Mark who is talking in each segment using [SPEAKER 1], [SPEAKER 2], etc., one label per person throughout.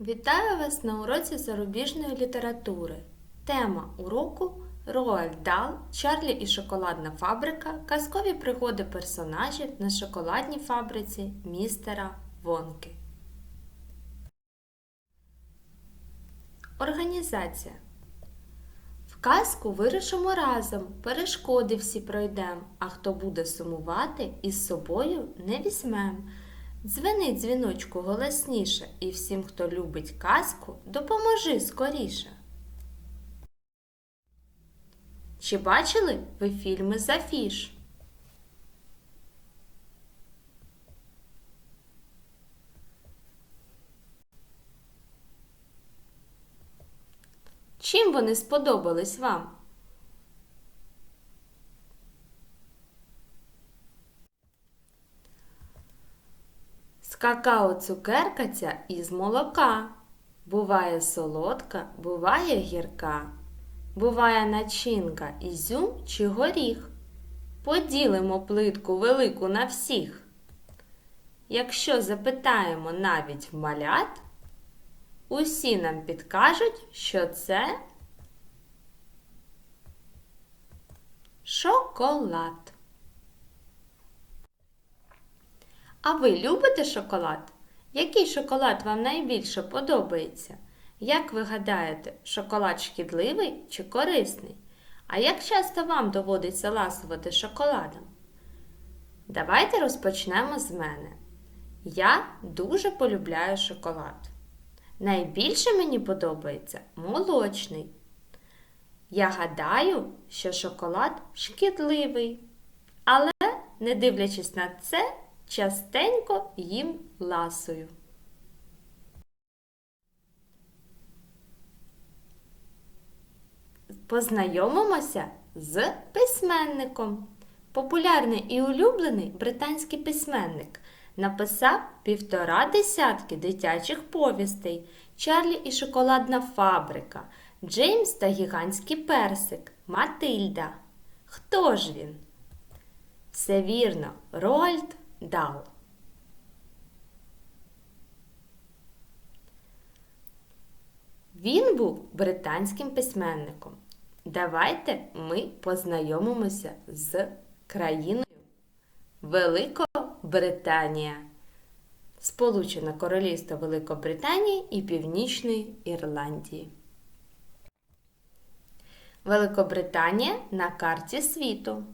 [SPEAKER 1] Вітаю вас на уроці зарубіжної літератури. Тема уроку Роальд Дал, Чарлі і шоколадна фабрика, казкові пригоди персонажів на шоколадній фабриці містера Вонки. Організація. В казку вирушимо разом, перешкоди всі пройдем, а хто буде сумувати, із собою не візьмем. Дзвени дзвіночку голосніше, і всім, хто любить казку, допоможи скоріше. Чи бачили ви фільми з афіш? Чим вони сподобались вам? З какао цукерка ця із молока. Буває солодка, буває гірка. Буває начинка ізюм чи горіх. Поділимо плитку велику на всіх. Якщо запитаємо навіть малят, усі нам підкажуть, що це шоколад. А ви любите шоколад? Який шоколад вам найбільше подобається? Як ви гадаєте, шоколад шкідливий чи корисний? А як часто вам доводиться ласувати шоколадом? Давайте розпочнемо з мене. Я дуже полюбляю шоколад. Найбільше мені подобається молочний. Я гадаю, що шоколад шкідливий. Але, не дивлячись на це, частенько їм ласую. Познайомимося з письменником. Популярний і улюблений британський письменник написав півтора десятки дитячих повістей Чарлі і шоколадна фабрика, Джеймс та гігантський персик, Матильда. Хто ж він? Все вірно, Роальд Дал. Він був британським письменником. Давайте ми познайомимося з країною Великобританія, Сполучене Королівство Великобританії і Північної Ірландії. Великобританія на карті світу.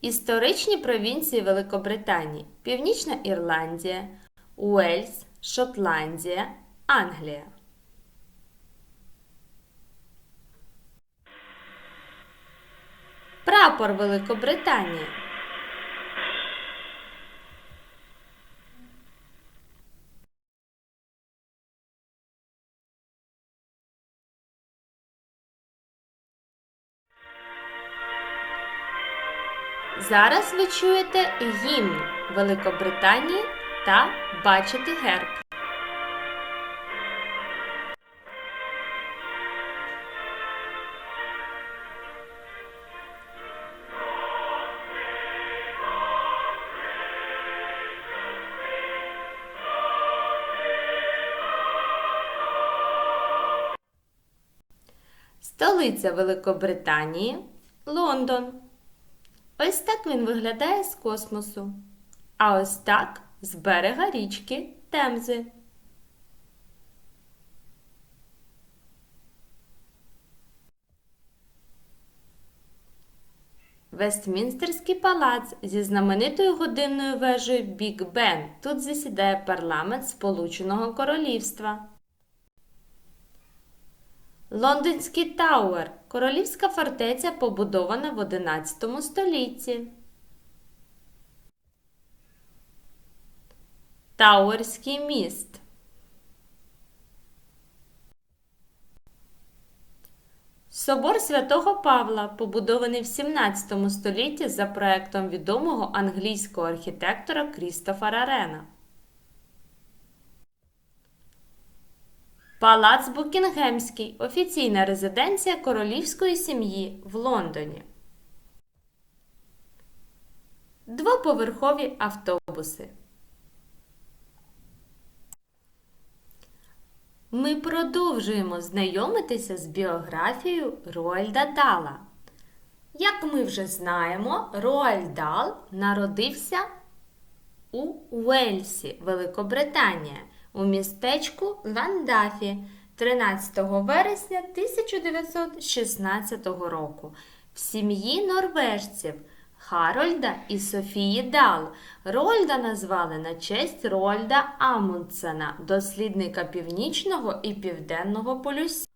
[SPEAKER 1] Історичні провінції Великобританії Північна Ірландія, Уельс, Шотландія, Англія. Прапор Великобританії. Зараз ви чуєте гімн Великобританії та бачите герб. Столиця Великобританії Лондон. Ось так він виглядає з космосу. А ось так з берега річки Темзи. Вестмінстерський палац зі знаменитою годинною вежею Біг Бен. Тут засідає парламент Сполученого Королівства. Лондонський Тауер королівська фортеця, побудована в 11 столітті. Тауерський міст. Собор святого Павла, побудований в 17 столітті за проектом відомого англійського архітектора Крістофера Рена. Палац Букінгемський офіційна резиденція королівської сім'ї в Лондоні. Двоповерхові автобуси. Ми продовжуємо знайомитися з біографією Роальда Дала. Як ми вже знаємо, Роальд Дал народився у Уельсі, Великобританія, у містечку Ландафі 13 вересня 1916 року в сім'ї норвежців Харольда і Софії Дал. Рольда назвали на честь Рольда Амундсена, дослідника північного і південного полюсів.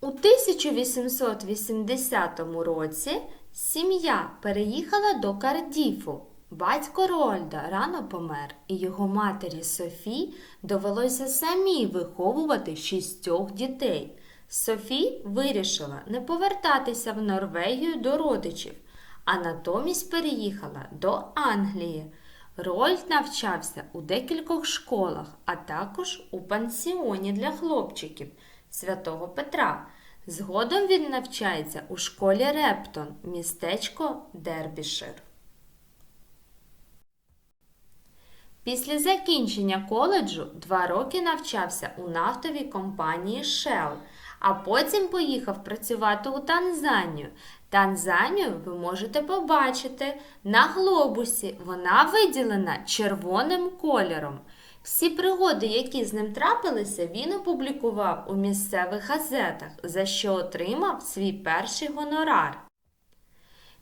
[SPEAKER 1] У 1880 році сім'я переїхала до Кардіфу. Батько Рольда рано помер, і його матері Софі довелося самій виховувати шістьох дітей. Софі вирішила не повертатися в Норвегію до родичів, а натомість переїхала до Англії. Рольд навчався у декількох школах, а також у пансіоні для хлопчиків святого Петра. Згодом він навчається у школі Рептон, містечко Дербішир. Після закінчення коледжу два роки навчався у нафтовій компанії Shell, а потім поїхав працювати у Танзанію. Танзанію ви можете побачити на глобусі. Вона виділена червоним кольором. Всі пригоди, які з ним трапилися, він опублікував у місцевих газетах, за що отримав свій перший гонорар.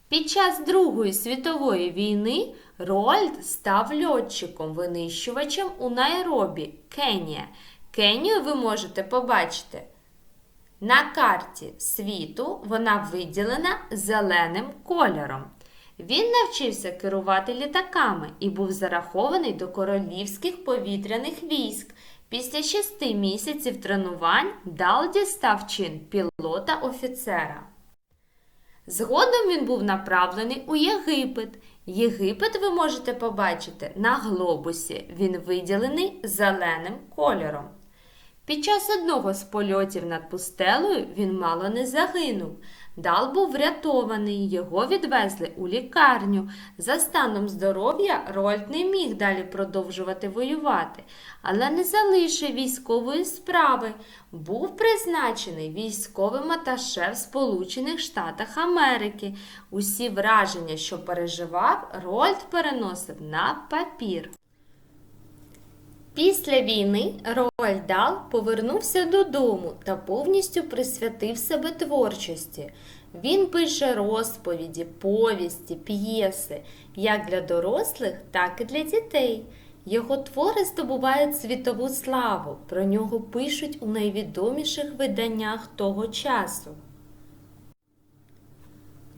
[SPEAKER 1] Під час Другої світової війни Роальд став льотчиком-винищувачем у Найробі, Кенія. Кенію ви можете побачити. На карті світу вона виділена зеленим кольором. Він навчився керувати літаками і був зарахований до королівських повітряних військ. Після шести місяців тренувань Дал дістав чин пілота-офіцера. Згодом він був направлений у Єгипет. Єгипет ви можете побачити на глобусі. Він виділений зеленим кольором. Під час одного з польотів над пустелею він мало не загинув. Дал був врятований, його відвезли у лікарню. За станом здоров'я Рольд не міг далі продовжувати воювати, але не залишив військової справи. Був призначений військовим аташе в Сполучених Штатах Америки. Усі враження, що переживав, Рольд переносив на папір. Після війни Роальд Дал повернувся додому та повністю присвятив себе творчості. Він пише розповіді, повісті, п'єси як для дорослих, так і для дітей. Його твори здобувають світову славу, про нього пишуть у найвідоміших виданнях того часу.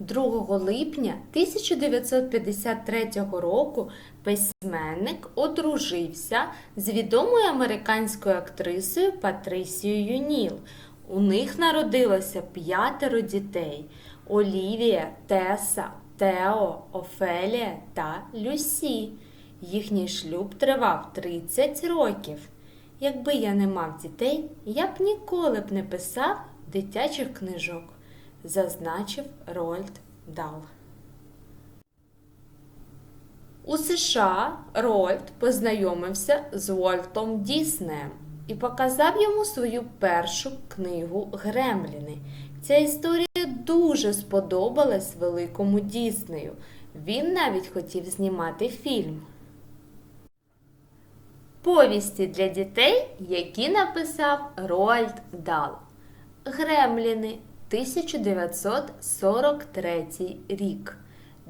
[SPEAKER 1] 2 липня 1953 року письменник одружився з відомою американською актрисою Патрисією Ніл. У них народилося п'ятеро дітей: Олівія, Теса, Тео, Офелія та Люсі. Їхній шлюб тривав 30 років. Якби я не мав дітей, я б ніколи б не писав дитячих книжок зазначив Рольд Дал. У США Рольд познайомився з Вольтом Діснеєм і показав йому свою першу книгу Гремліни. Ця історія дуже сподобалась великому Діснею. Він навіть хотів знімати фільм. Повісті для дітей, які написав Роальд Дал. Гремліни 1943 рік.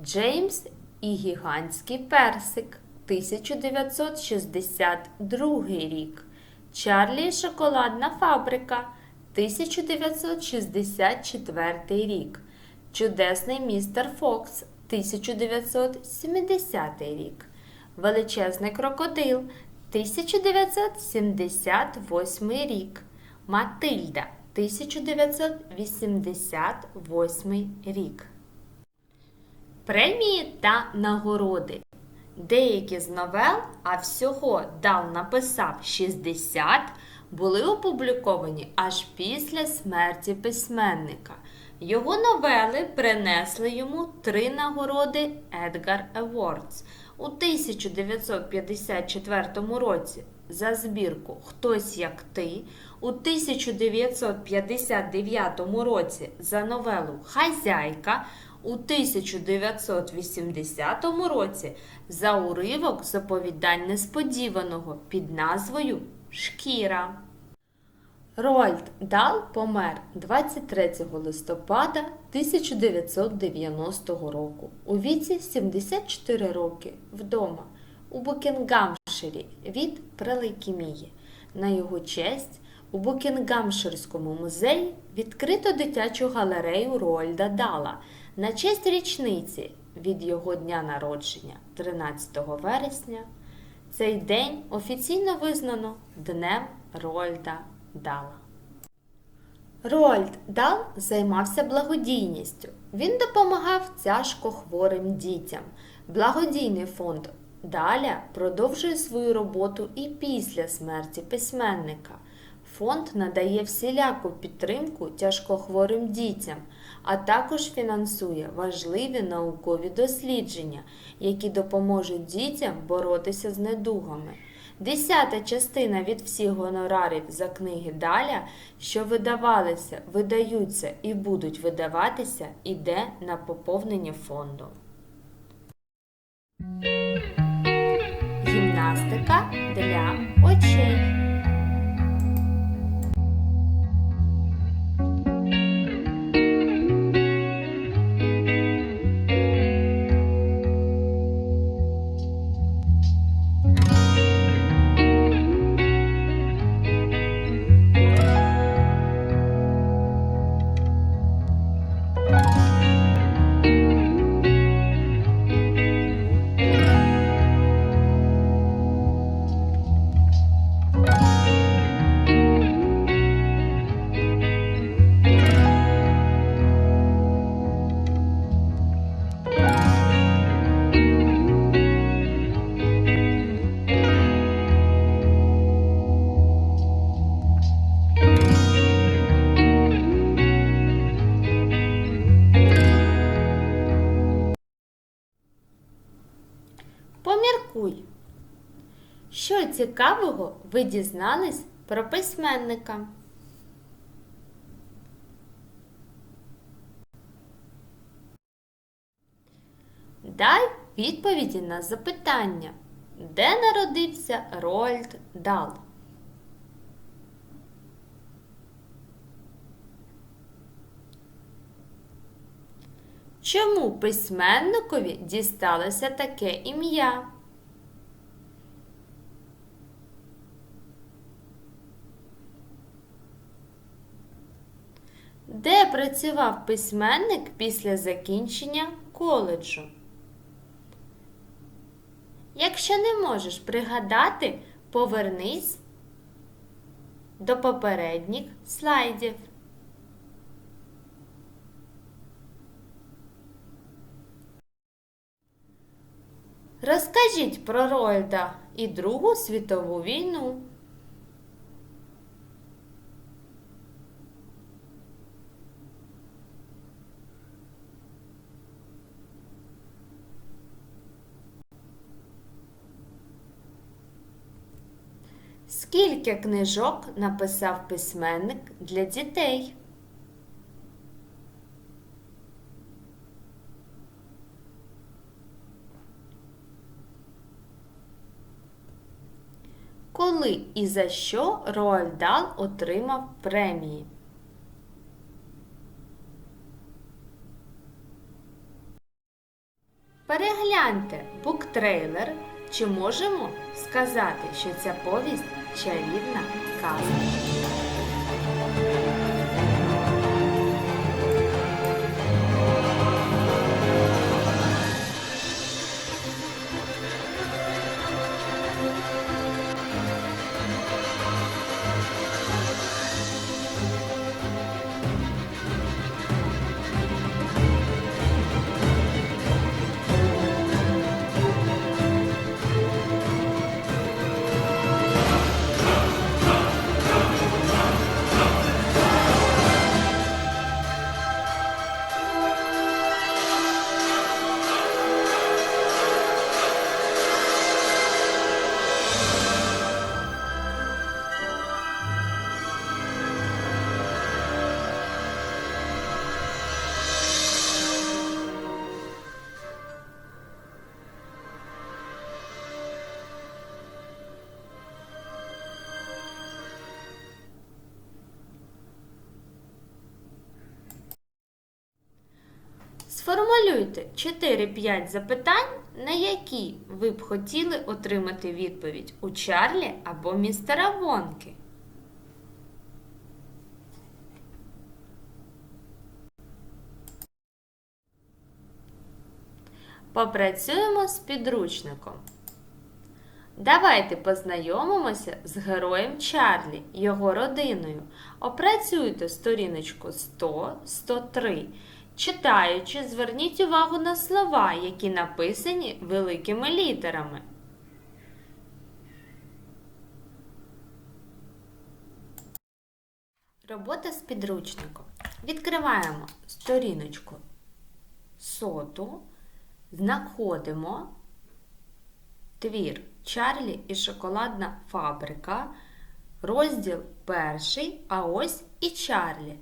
[SPEAKER 1] Джеймс і Гігантський персик 1962 рік. Чарлі і Шоколадна фабрика 1964 рік. Чудесний містер Фокс 1970 рік. Величезний крокодил 1978 рік. Матильда 1988 рік. Премії та нагороди. Деякі з новел, а всього Дал написав 60, були опубліковані аж після смерті письменника. Його новели принесли йому три нагороди Едгар Awards. у 1954 році за збірку Хтось як ти, у 1959 році за новелу Хазяйка, у 1980 році за уривок з оповідань несподіваного під назвою Шкіра. Роальд Дал помер 23 листопада 1990 року у віці 74 роки вдома у Букінгамширі від прелейкемії. На його честь у Букінгамширському музеї відкрито дитячу галерею Роальда Дала на честь річниці від його дня народження 13 вересня. Цей день офіційно визнано Днем Роальда Дала. Роальд Дал займався благодійністю. Він допомагав тяжко хворим дітям. Благодійний фонд Даля продовжує свою роботу і після смерті письменника. Фонд надає всіляку підтримку тяжкохворим дітям, а також фінансує важливі наукові дослідження, які допоможуть дітям боротися з недугами. Десята частина від всіх гонорарів за книги Даля, що видавалися, видаються і будуть видаватися, іде на поповнення фонду. Гімнастика для очей. Цікавого ви дізнались про письменника? Дай відповіді на запитання. Де народився Роальд Дал? Чому письменникові дісталося таке ім'я? Де працював письменник після закінчення коледжу? Якщо не можеш пригадати, повернись до попередніх слайдів. Розкажіть про Роальда і Другу світову війну. Скільки книжок написав письменник для дітей? Коли і за що Роальд Дал отримав премії? Перегляньте буктрейлер. Чи можемо сказати, що ця повість чарівна казка? Сформулюйте 4-5 запитань, на які ви б хотіли отримати відповідь у Чарлі або містера Вонки. Попрацюємо з підручником. Давайте познайомимося з героєм Чарлі, його родиною. Опрацюйте сторіночку 100-103. Читаючи, зверніть увагу на слова, які написані великими літерами. Робота з підручником. Відкриваємо сторіночку соту, знаходимо твір Чарлі і шоколадна фабрика, розділ перший, а ось і Чарлі.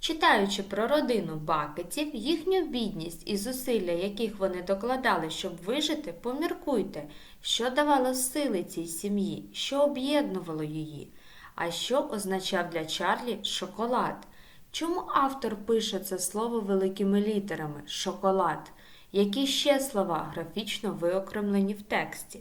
[SPEAKER 1] Читаючи про родину бакетів, їхню бідність і зусилля, яких вони докладали, щоб вижити, поміркуйте, що давало сили цій сім'ї, що об'єднувало її, а що означав для Чарлі шоколад. Чому автор пише це слово великими літерами шоколад? Які ще слова графічно виокремлені в тексті?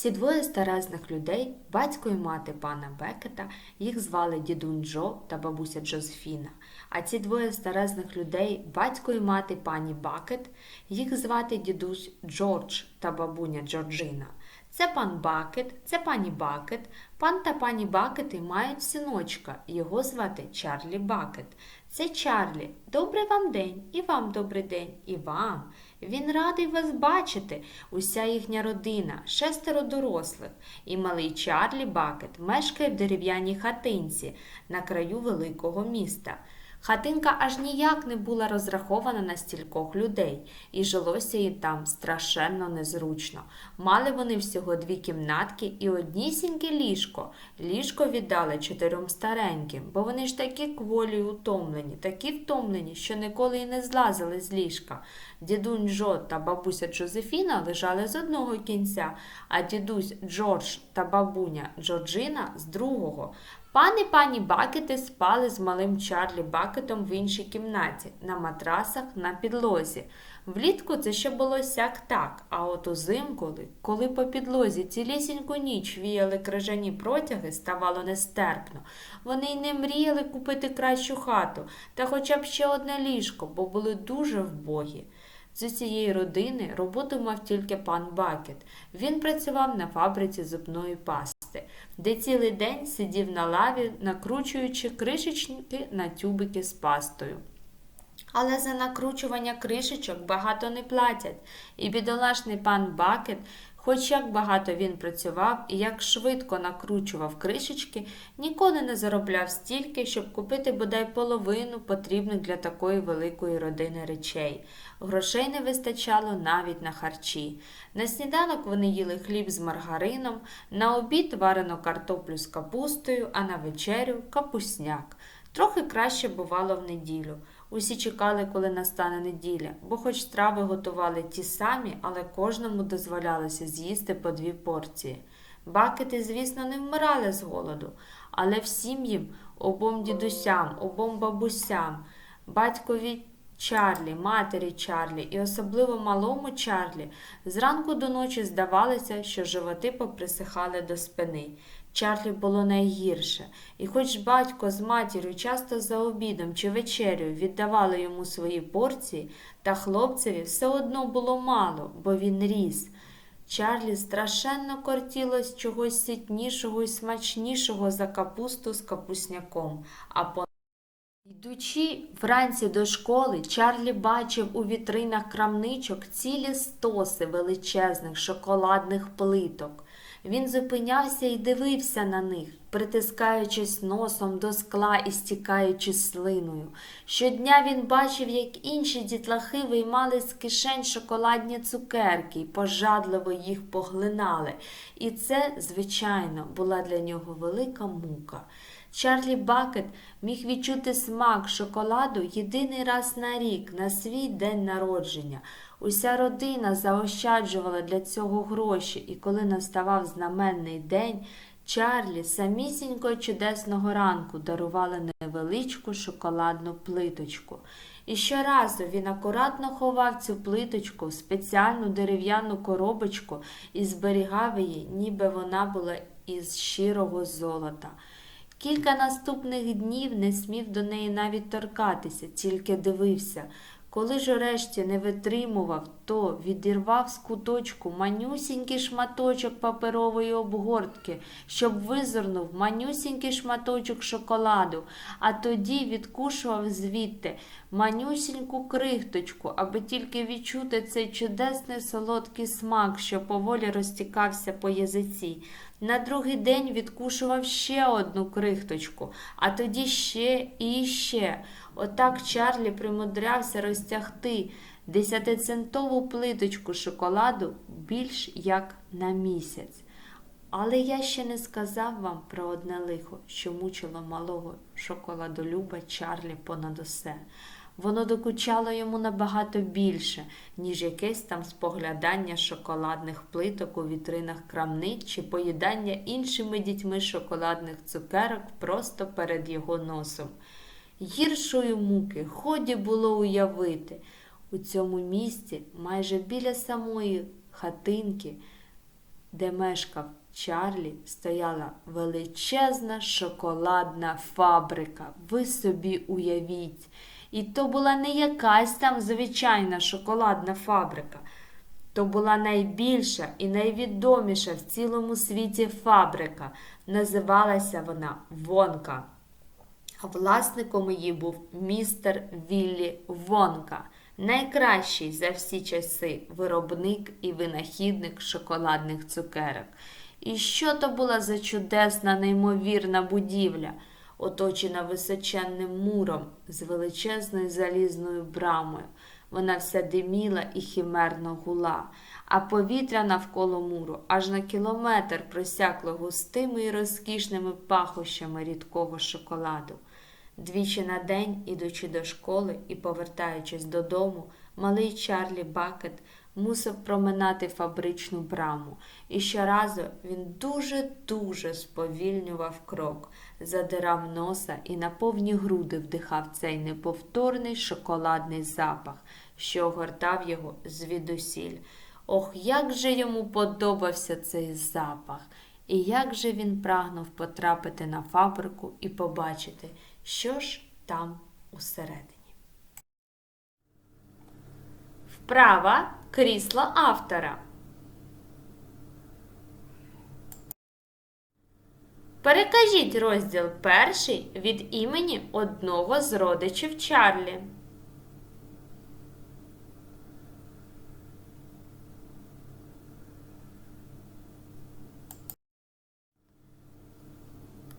[SPEAKER 1] Ці двоє старезних людей, батько і мати пана Бекета, їх звали дідунь Джо та бабуся Джозефіна. А ці двоє старезних людей, батько і мати пані Бакет, їх звати дідусь Джордж та бабуня Джорджина. Це пан Бакет, це пані Бакет. Пан та пані Бакети мають синочка, його звати Чарлі Бакет. Це Чарлі. Добрий вам день, і вам добрий день, і вам. Він радий вас бачити, уся їхня родина, шестеро дорослих, і малий Чарлі Бакет мешкає в дерев'яній хатинці на краю великого міста. Хатинка аж ніяк не була розрахована на стількох людей, і жилося їй там страшенно незручно. Мали вони всього дві кімнатки і однісіньке ліжко. Ліжко віддали чотирьом стареньким, бо вони ж такі кволі й утомлені, такі втомлені, що ніколи й не злазили з ліжка. Дідунь Джо та бабуся Джозефіна лежали з одного кінця, а дідусь Джордж та бабуня Джорджина з другого. Пан і пані Бакети спали з малим Чарлі Бакетом в іншій кімнаті, на матрасах на підлозі. Влітку це ще було сяк так, а от узимку, коли по підлозі цілісіньку ніч віяли крижані протяги, ставало нестерпно. Вони й не мріяли купити кращу хату та хоча б ще одне ліжко, бо були дуже вбогі. З усієї родини роботу мав тільки пан Бакет. Він працював на фабриці зубної пасти, де цілий день сидів на лаві, накручуючи кришечки на тюбики з пастою. Але за накручування кришечок багато не платять, і бідолашний пан Бакет, хоч як багато він працював і як швидко накручував кришечки, ніколи не заробляв стільки, щоб купити бодай половину потрібних для такої великої родини речей. Грошей не вистачало навіть на харчі. На сніданок вони їли хліб з маргарином, на обід варену картоплю з капустою, а на вечерю капусняк. Трохи краще бувало в неділю. Усі чекали, коли настане неділя, бо хоч страви готували ті самі, але кожному дозволялося з'їсти по дві порції. Бакети, звісно, не вмирали з голоду, але всім їм, обом дідусям, обом бабусям, батькові Чарлі, матері Чарлі і особливо малому Чарлі, зранку до ночі здавалося, що животи поприсихали до спини. Чарлі було найгірше, і хоч батько з матір'ю часто за обідом чи вечерю віддавали йому свої порції, та хлопцеві все одно було мало, бо він ріс. Чарлі страшенно кортілось чогось ситнішого і смачнішого за капусту з капусняком. а по Йдучи вранці до школи, Чарлі бачив у вітринах крамничок цілі стоси величезних шоколадних плиток. Він зупинявся і дивився на них, притискаючись носом до скла і стікаючи слиною. Щодня він бачив, як інші дітлахи виймали з кишень шоколадні цукерки й пожадливо їх поглинали. І це, звичайно, була для нього велика мука. Чарлі Бакет міг відчути смак шоколаду єдиний раз на рік, на свій день народження. Уся родина заощаджувала для цього гроші, і коли наставав знаменний день, Чарлі самісінького чудесного ранку дарували невеличку шоколадну плиточку. І щоразу він акуратно ховав цю плиточку в спеціальну дерев'яну коробочку і зберігав її, ніби вона була із щирого золота. Кілька наступних днів не смів до неї навіть торкатися, тільки дивився. Коли ж урешті не витримував, то відірвав з куточку манюсінький шматочок паперової обгортки, щоб визирнув манюсінький шматочок шоколаду, а тоді відкушував звідти манюсіньку крихточку, аби тільки відчути цей чудесний солодкий смак, що поволі розтікався по язиці. На другий день відкушував ще одну крихточку, а тоді ще і ще. Отак Чарлі примудрявся розтягти десятицентову плиточку шоколаду більш як на місяць. Але я ще не сказав вам про одне лихо, що мучило малого шоколадолюба Чарлі понад усе. Воно докучало йому набагато більше, ніж якесь там споглядання шоколадних плиток у вітринах крамниць чи поїдання іншими дітьми шоколадних цукерок просто перед його носом. Гіршої муки ході було уявити. У цьому місці, майже біля самої хатинки, де мешкав Чарлі, стояла величезна шоколадна фабрика. Ви собі уявіть. І то була не якась там звичайна шоколадна фабрика. То була найбільша і найвідоміша в цілому світі фабрика. Називалася вона Вонка. А власником її був містер Віллі Вонка, найкращий за всі часи виробник і винахідник шоколадних цукерок. І що то була за чудесна, неймовірна будівля, оточена височенним муром з величезною залізною брамою. Вона вся диміла і хімерно гула, а повітря навколо муру аж на кілометр просякло густими і розкішними пахощами рідкого шоколаду. Двічі на день, ідучи до школи і повертаючись додому, малий Чарлі Бакет мусив проминати фабричну браму, і щоразу він дуже-дуже сповільнював крок, задирав носа і на повні груди вдихав цей неповторний шоколадний запах, що огортав його звідусіль. Ох, як же йому подобався цей запах! І як же він прагнув потрапити на фабрику і побачити, що ж там усередині. Вправа крісло автора. Перекажіть розділ перший від імені одного з родичів Чарлі.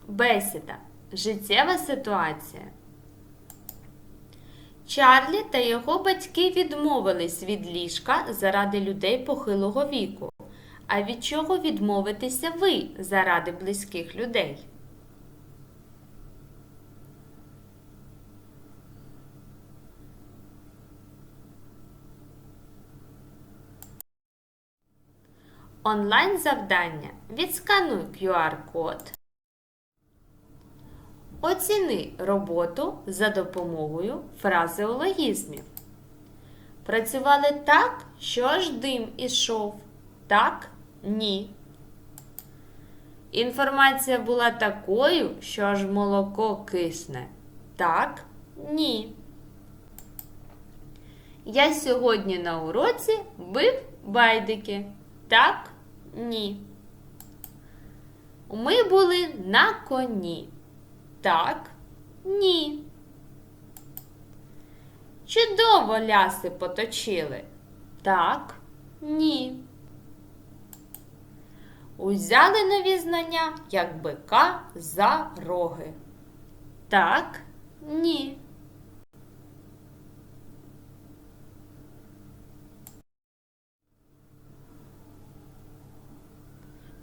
[SPEAKER 1] Бесіда. Життєва ситуація. Чарлі та його батьки відмовились від ліжка заради людей похилого віку. А від чого відмовитеся ви заради близьких людей? Онлайн завдання. Відскануй QR-код. Оціни роботу за допомогою фразеологізмів. Працювали так, що аж дим ішов. Так, ні. Інформація була такою, що аж молоко кисне. Так, ні. Я сьогодні на уроці бив байдики. Так, ні. Ми були на коні. Так, ні. Чудово ляси поточили. Так, ні. Узяли нові знання, як бика за роги. Так, ні.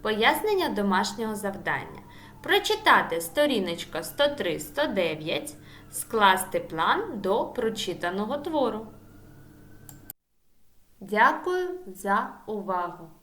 [SPEAKER 1] Пояснення домашнього завдання. Прочитати сторіночка 103-109, скласти план до прочитаного твору. Дякую за увагу!